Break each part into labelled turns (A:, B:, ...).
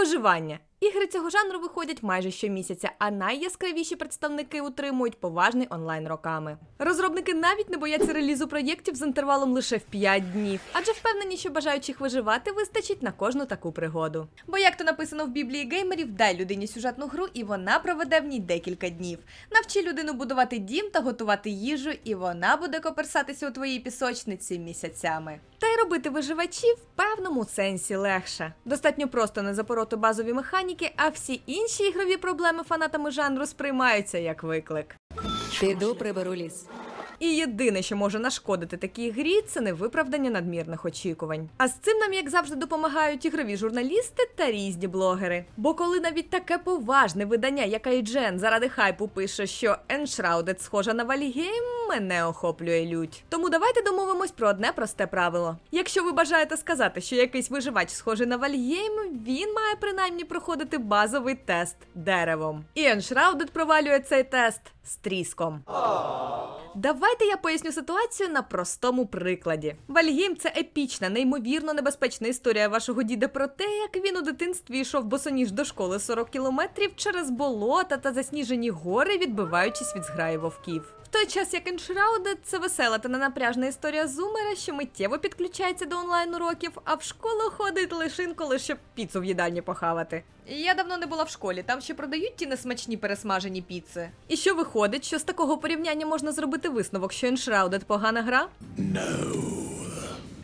A: Виживання. Ігри цього жанру виходять майже щомісяця, а найяскравіші представники утримують поважний онлайн роками. Розробники навіть не бояться релізу проєктів з інтервалом лише в 5 днів, адже впевнені, що бажаючих виживати вистачить на кожну таку пригоду. Бо як то написано в біблії геймерів, дай людині сюжетну гру, і вона проведе в ній декілька днів. Навчи людину будувати дім та готувати їжу, і вона буде коперсатися у твоїй пісочниці місяцями. Та й робити виживачів в певному сенсі легше. Достатньо просто не запороти базові механіки, а всі інші ігрові проблеми фанатами жанру сприймаються як виклик.
B: Піду приберу ліс.
A: І єдине, що може нашкодити такій грі, це невиправдання надмірних очікувань. А з цим нам, як завжди, допомагають ігрові журналісти та різні блогери. Бо коли навіть таке поважне видання, як IGN, заради хайпу пише, що Enshrouded схожа на Вальгейм, мене охоплює лють. Тому давайте домовимось про одне просте правило. Якщо ви бажаєте сказати, що якийсь виживач схожий на Вальгейм, він має принаймні проходити базовий тест деревом. І Enshrouded провалює цей тест з тріском. Давайте я поясню ситуацію на простому прикладі. Вальгім це епічна, неймовірно небезпечна історія вашого діда про те, як він у дитинстві йшов босоніж до школи 40 кілометрів через болота та засніжені гори, відбиваючись від зграї вовків. Той час як Enshrouded – це весела та ненапряжна історія зумера, що миттєво підключається до онлайн уроків, а в школу ходить лише інколи, щоб піцу в їдальні похавати. Я давно не була в школі, там ще продають ті несмачні пересмажені піци. І що виходить, що з такого порівняння можна зробити висновок, що Enshrouded – погана гра?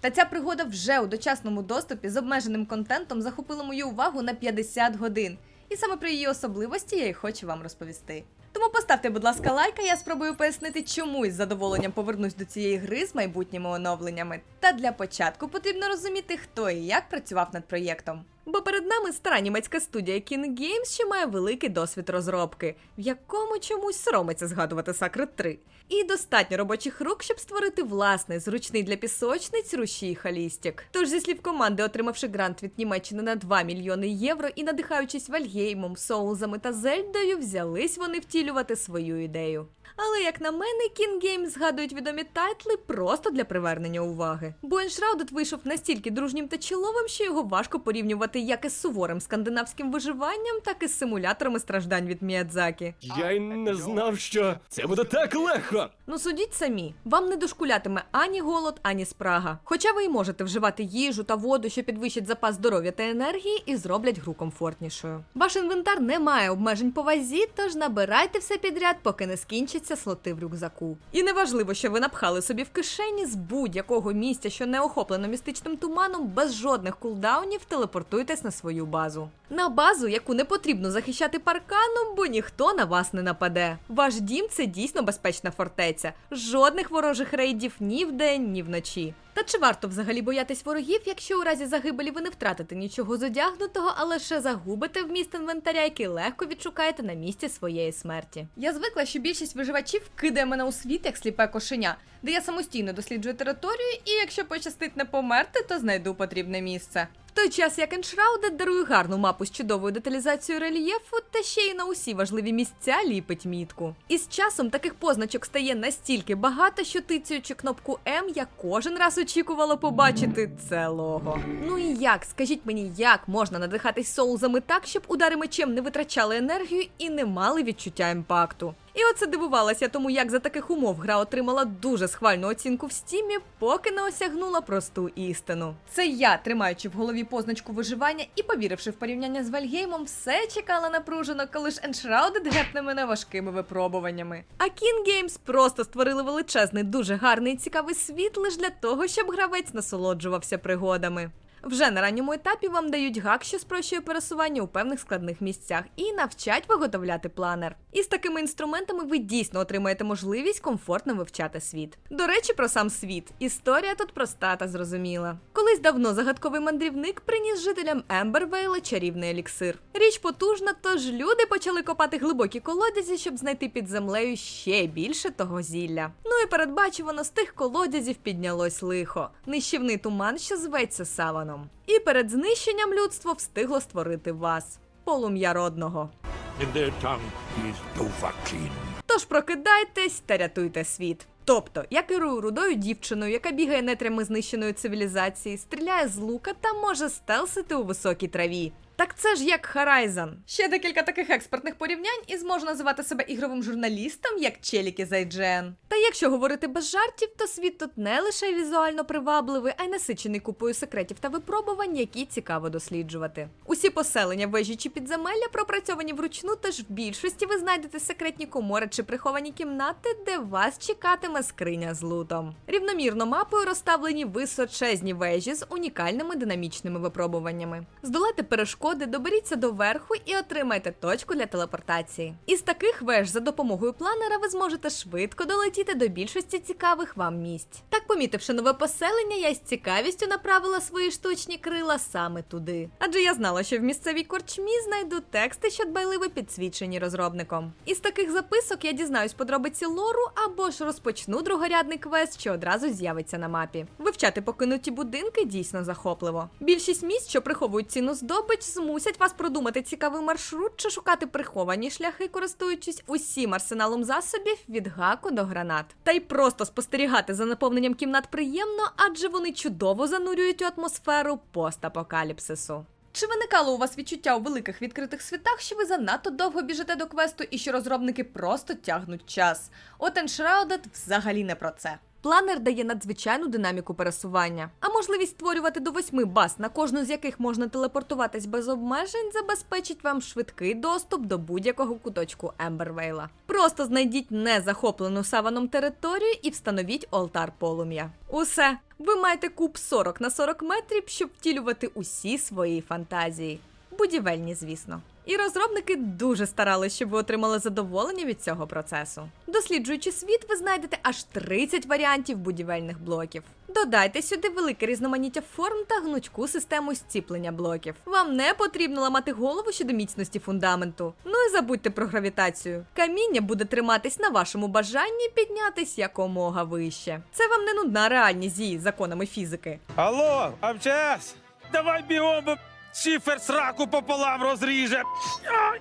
A: Та ця пригода вже у дочасному доступі з обмеженим контентом захопила мою увагу на 50 годин. І саме про її особливості я й хочу вам розповісти. Тому поставте, будь ласка, лайк, а я спробую пояснити, чому із задоволенням повернусь до цієї гри з майбутніми оновленнями. Та для початку потрібно розуміти, хто і як працював над проєктом. Бо перед нами стара німецька студія King Games, що має великий досвід розробки, в якому чомусь соромиться згадувати Sacred 3. І достатньо робочих рук, щоб створити власний, зручний для пісочниць рушій халістік. Тож, зі слів команди, отримавши грант від Німеччини на 2 мільйони євро і надихаючись Вальгеймом, Соулзами та Зельдою, взялись вони втілювати свою ідею. Але як на мене, King Games згадують відомі тайтли просто для привернення уваги. Бо Enshrouded вийшов настільки дружнім та чоловим, що його важко порівнювати як із суворим скандинавським виживанням, так і з симуляторами страждань від Міядзакі.
C: Я й не знав, що це буде так легко.
A: Ну судіть самі, вам не дошкулятиме ані голод, ані спрага. Хоча ви й можете вживати їжу та воду, що підвищать запас здоров'я та енергії і зроблять гру комфортнішою. Ваш інвентар не має обмежень по вазі, тож набирайте все підряд, поки не скінчаться слоти в рюкзаку. І неважливо, що ви напхали собі в кишені з будь-якого місця, що не охоплено містичним туманом, без жодних кулдаунів телепортуйтесь на свою базу. На базу, яку не потрібно захищати парканом, бо ніхто на вас не нападе. Ваш дім це дійсно безпечна фортеця. Жодних ворожих рейдів ні вдень, ні вночі. Та чи варто взагалі боятись ворогів, якщо у разі загибелі ви не втратите нічого зодягнутого, а лише загубите вміст інвентаря, який легко відшукаєте на місці своєї смерті? Я звикла, що більшість виживачів кидає мене у світ як сліпе кошеня, де я самостійно досліджую територію, і якщо пощастить не померти, то знайду потрібне місце. В той час як Enshrouded дарує гарну мапу з чудовою деталізацією рельєфу, та ще й на усі важливі місця ліпить мітку. І з часом таких позначок стає настільки багато, що тицюючи кнопку М, я кожен раз очікувала побачити це лого. Ну і як, скажіть мені, як можна надихатись соузами так, щоб удари мечем не витрачали енергію і не мали відчуття імпакту? І оце дивувалася тому, як за таких умов гра отримала дуже схвальну оцінку в стімі, поки не осягнула просту істину. Це я, тримаючи в голові позначку виживання і повіривши в порівняння з Вальгеймом, все чекала напружено, коли ж Enshrouded гепне мене важкими випробуваннями. А King Games просто створили величезний, дуже гарний і цікавий світ лише для того, щоб гравець насолоджувався пригодами. Вже на ранньому етапі вам дають гак, що спрощує пересування у певних складних місцях, і навчать виготовляти планер. І з такими інструментами ви дійсно отримаєте можливість комфортно вивчати світ. До речі, про сам світ. Історія тут проста та зрозуміла. Колись давно загадковий мандрівник приніс жителям Ембервейла чарівний еліксир. Річ потужна, тож люди почали копати глибокі колодязі, щоб знайти під землею ще більше того зілля. Ну і передбачувано, з тих колодязів піднялось лихо. Нищівний туман, що зветься саваном. І перед знищенням людство встигло створити вас, полум'я родного. Тож прокидайтесь та рятуйте світ. Тобто, я керую рудою дівчиною, яка бігає нетрями знищеної цивілізації, стріляє з лука та може стелсити у високій траві. Так це ж як Horizon. Ще декілька таких експертних порівнянь і зможу називати себе ігровим журналістом, як челіки з IGN. Та якщо говорити без жартів, то світ тут не лише візуально привабливий, а й насичений купою секретів та випробувань, які цікаво досліджувати. Усі поселення, вежі чи підземелля пропрацьовані вручну, тож в більшості ви знайдете секретні комори чи приховані кімнати, де вас чекатиме скриня з лутом. Рівномірно мапою розставлені височезні вежі з унікальними динамічними випробуваннями. Здолайте перешкоди, доберіться до верху і отримайте точку для телепортації. Із таких веж за допомогою планера ви зможете швидко долетіти до більшості цікавих вам місць. Так, помітивши нове поселення, я з цікавістю направила свої штучні крила саме туди. Адже я знала, що в місцевій корчмі знайду тексти, що дбайливо підсвічені розробником. Із таких записок я дізнаюсь подробиці лору або ж розпочну другорядний квест, що одразу з'явиться на мапі. Вивчати покинуті будинки дійсно захопливо. Більшість місць, що приховують ціну здобич, змусять вас продумати цікавий маршрут чи шукати приховані шляхи, користуючись усім арсеналом засобів від гаку до гранат. Та й просто спостерігати за наповненням кімнат приємно, адже вони чудово занурюють у атмосферу постапокаліпсису. Чи виникало у вас відчуття у великих відкритих світах, що ви занадто довго біжите до квесту і що розробники просто тягнуть час? От Enshrouded взагалі не про це. Планер дає надзвичайну динаміку пересування, а можливість створювати до восьми баз, на кожну з яких можна телепортуватись без обмежень, забезпечить вам швидкий доступ до будь-якого куточку Ембервейла. Просто знайдіть незахоплену саваном територію і встановіть олтар полум'я. Усе, ви маєте куб 40 на 40 метрів, щоб втілювати усі свої фантазії. Будівельні, звісно. І розробники дуже старалися, щоб ви отримали задоволення від цього процесу. Досліджуючи світ, ви знайдете аж 30 варіантів будівельних блоків. Додайте сюди велике різноманіття форм та гнучку систему зціплення блоків. Вам не потрібно ламати голову щодо міцності фундаменту. Ну і забудьте про гравітацію. Каміння буде триматись на вашому бажанні піднятись якомога вище. Це вам не нудна реальність з законами фізики.
D: Алло, МЧС! Давай бігом, шифер сраку пополам розріже.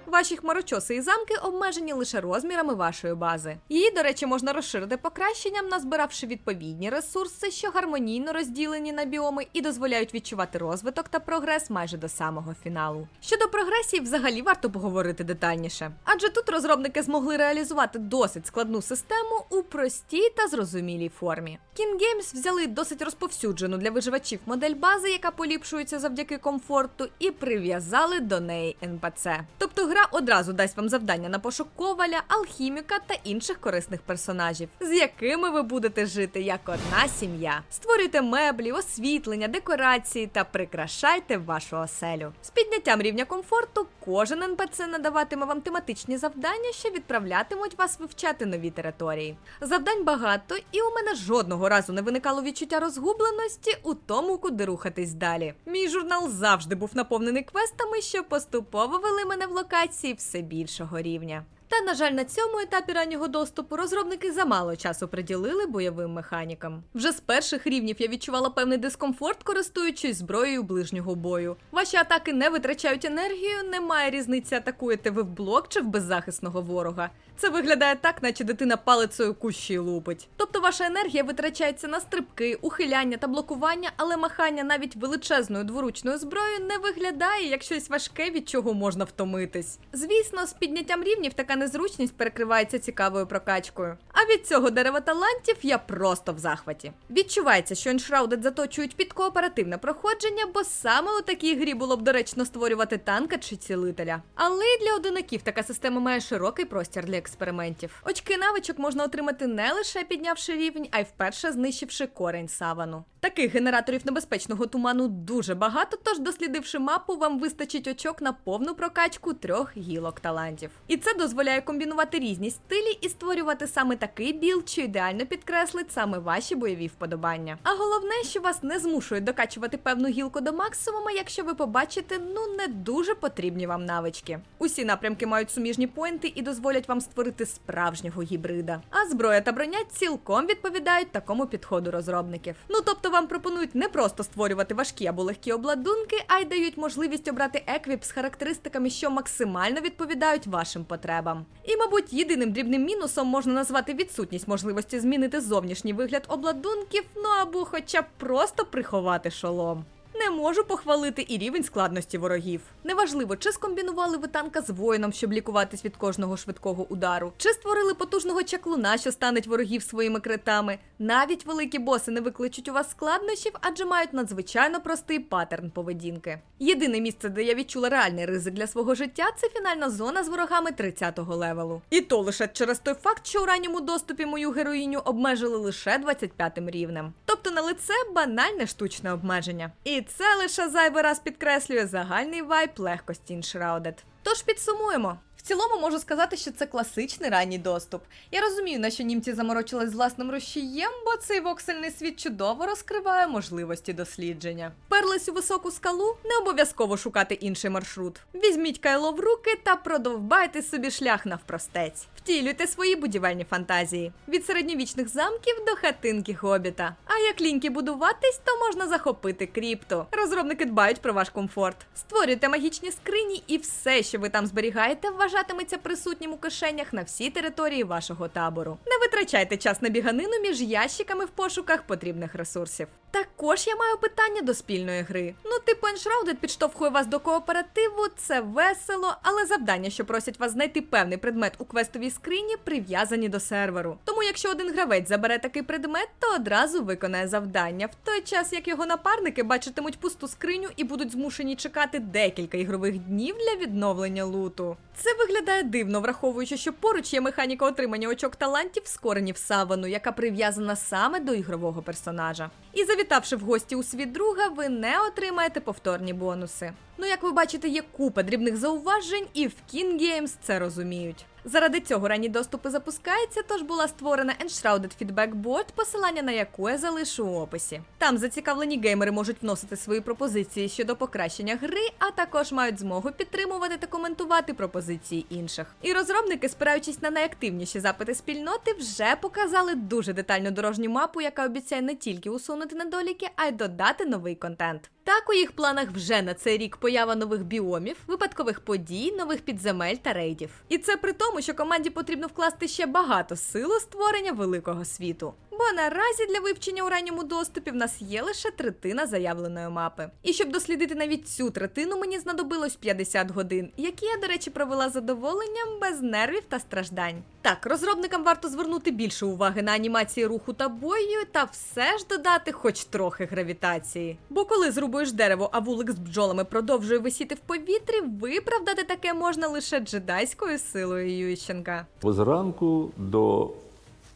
A: Ваші хмарочоси і замки обмежені лише розмірами вашої бази. Її, до речі, можна розширити покращенням, назбиравши відповідні ресурси, що гармонійно розділені на біоми і дозволяють відчувати розвиток та прогрес майже до самого фіналу. Щодо прогресії, взагалі варто поговорити детальніше, адже тут розробники змогли реалізувати досить складну систему у простій та зрозумілій формі. King Games взяли досить розповсюджену для виживачів модель бази, яка поліпшується завдяки комфорту, і прив'язали до неї NPC. Тобто гра одразу дасть вам завдання на пошук коваля, алхіміка та інших корисних персонажів, з якими ви будете жити як одна сім'я. Створюйте меблі, освітлення, декорації та прикрашайте вашу оселю. З підняттям рівня комфорту кожен NPC надаватиме вам тематичні завдання, що відправлятимуть вас вивчати нові території. Завдань багато, і у мене жодного разу не виникало відчуття розгубленості у тому, куди рухатись далі. Мій журнал завжди був наповнений квестами, що поступово вели мене в локації все більшого рівня. Та, на жаль, на цьому етапі раннього доступу розробники замало часу приділили бойовим механікам. Вже з перших рівнів я відчувала певний дискомфорт, користуючись зброєю ближнього бою. Ваші атаки не витрачають енергію, немає різниці, атакуєте ви в блок чи в беззахисного ворога. Це виглядає так, наче дитина палицею кущі лупить. Тобто ваша енергія витрачається на стрибки, ухиляння та блокування, але махання навіть величезною дворучною зброєю не виглядає як щось важке, від чого можна втомитись. Звісно, з підняттям рівнів така незручність перекривається цікавою прокачкою. А від цього дерева талантів я просто в захваті. Відчувається, що Enshrouded заточують під кооперативне проходження, бо саме у такій грі було б доречно створювати танка чи цілителя. Але й для одинаків така система має широкий простір для експериментів. Очки навичок можна отримати не лише піднявши рівень, а й вперше знищивши корень савану. Таких генераторів небезпечного туману дуже багато, тож дослідивши мапу, вам вистачить очок на повну прокачку трьох гілок талантів. І це дозволяє комбінувати різні стилі і створювати саме такий білд, що ідеально підкреслить саме ваші бойові вподобання. А головне, що вас не змушують докачувати певну гілку до максимума, якщо ви побачите ну не дуже потрібні вам навички. Усі напрямки мають суміжні поінти і дозволять вам створити справжнього гібрида. А зброя та броня цілком відповідають такому підходу розробників. Ну тобто вам пропонують не просто створювати важкі або легкі обладунки, а й дають можливість обрати еквіп з характеристиками, що максимально відповідають вашим потребам. І, мабуть, єдиним дрібним мінусом можна назвати відсутність можливості змінити зовнішній вигляд обладунків, ну або хоча б просто приховати шолом. Можу похвалити і рівень складності ворогів. Неважливо, чи скомбінували ви танка з воїном, щоб лікуватись від кожного швидкого удару, чи створили потужного чаклуна, що станеть ворогів своїми критами. Навіть великі боси не викличуть у вас складнощів, адже мають надзвичайно простий паттерн поведінки. Єдине місце, де я відчула реальний ризик для свого життя, це фінальна зона з ворогами 30-го левелу. І то лише через той факт, що у ранньому доступі мою героїню обмежили лише 25-м рівнем. Тобто на лице банальне штучне обмеження. І лише зайвий раз підкреслює загальний вайб легкості іншраудет. Тож підсумуємо. Цілому можу сказати, що це класичний ранній доступ. Я розумію, на що німці заморочились з власним розчієм, бо цей воксельний світ чудово розкриває можливості дослідження. Перлись у високу скалу, не обов'язково шукати інший маршрут. Візьміть кайло в руки та продовбайте собі шлях навпростець. Втілюйте свої будівельні фантазії від середньовічних замків до хатинки хобіта. А як ліньки будуватись, то можна захопити кріпту. Розробники дбають про ваш комфорт. Створюйте магічні скрині, і все, що ви там зберігаєте, вважатиметься присутнім у кишенях на всій території вашого табору. Не витрачайте час на біганину між ящиками в пошуках потрібних ресурсів. Також я маю питання до спільної гри. Ну, типу, Enshrouded підштовхує вас до кооперативу, це весело, але завдання, що просять вас знайти певний предмет у квестовій скрині, прив'язані до серверу. Тому, якщо один гравець забере такий предмет, то одразу виконає завдання, в той час як його напарники бачитимуть пусту скриню і будуть змушені чекати декілька ігрових днів для відновлення луту. Це виглядає дивно, враховуючи, що поруч є механіка отримання очок талантів, скорені в савану, яка прив'язана саме до ігрового персонажа. І завітавши в гості у світ друга, ви не отримаєте повторні бонуси. Ну, як ви бачите, є купа дрібних зауважень, і в King Games це розуміють. Заради цього ранні доступи запускаються, тож була створена Enshrouded Feedback Board, посилання на яку я залишу у описі. Там зацікавлені геймери можуть вносити свої пропозиції щодо покращення гри, а також мають змогу підтримувати та коментувати пропозиції інших. І розробники, спираючись на найактивніші запити спільноти, вже показали дуже детальну дорожню мапу, яка обіцяє не тільки усунути недоліки, а й додати новий контент. Так у їх планах вже на цей рік поява нових біомів, випадкових подій, нових підземель та рейдів. І це при тому, що команді потрібно вкласти ще багато сил у створення великого світу. Бо наразі для вивчення у ранньому доступі в нас є лише третина заявленої мапи. І щоб дослідити навіть цю третину, мені знадобилось 50 годин, які я, до речі, провела задоволенням без нервів та страждань. Так, розробникам варто звернути більше уваги на анімації руху та бою, та все ж додати хоч трохи гравітації. Бо коли зрубуєш дерево, а вулик з бджолами продовжує висіти в повітрі, виправдати таке можна лише джедайською силою Ющенка.
E: Зранку до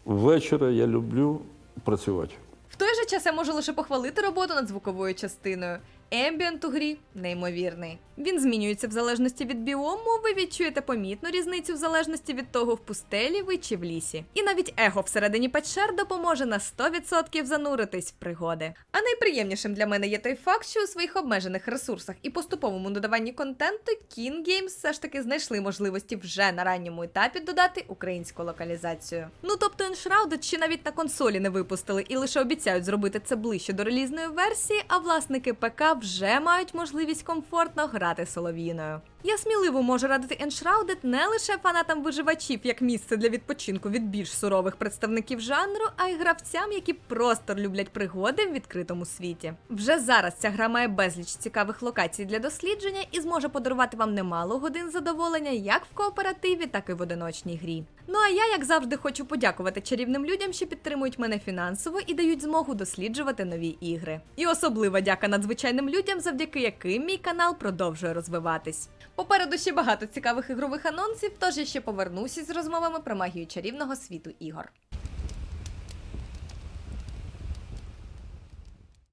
E: вечора я люблю працювати.
A: В той же час я можу лише похвалити роботу над звуковою частиною. Ембієнт у грі неймовірний. Він змінюється в залежності від біому. Ви відчуєте помітну різницю в залежності від того, в пустелі ви чи в лісі. І навіть его всередині печер допоможе на 100% зануритись в пригоди. А найприємнішим для мене є той факт, що у своїх обмежених ресурсах і поступовому додаванні контенту King Games все ж таки знайшли можливості вже на ранньому етапі додати українську локалізацію. Ну тобто Enshrouded ще навіть на консолі не випустили і лише обіцяють зробити це ближче до релізної версії, а власники ПК вже мають можливість комфортно грати солов'їною. Я сміливо можу радити Enshrouded не лише фанатам виживачів як місце для відпочинку від більш сурових представників жанру, а й гравцям, які просто люблять пригоди в відкритому світі. Вже зараз ця гра має безліч цікавих локацій для дослідження і зможе подарувати вам немало годин задоволення як в кооперативі, так і в одиночній грі. Ну а я, як завжди, хочу подякувати чарівним людям, що підтримують мене фінансово і дають змогу досліджувати нові ігри. І особлива дяка надзвичайним людям, завдяки яким мій канал продовжує розвиватись. Попереду ще багато цікавих ігрових анонсів, тож я ще повернуся з розмовами про магію чарівного світу ігор.